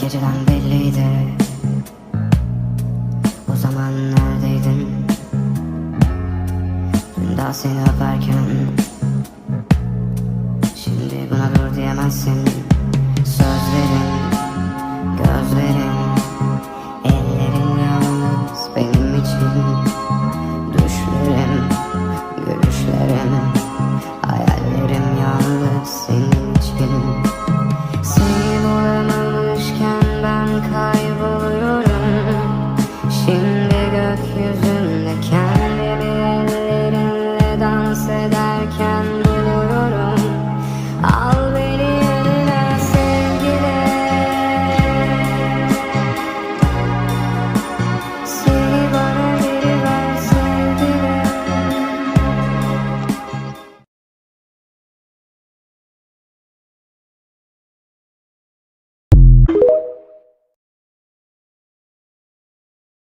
geceden belliydi. O zaman neredeydin? Dün daha seni öperken. Şimdi buna dur diyemezsin 신뢰가 휴전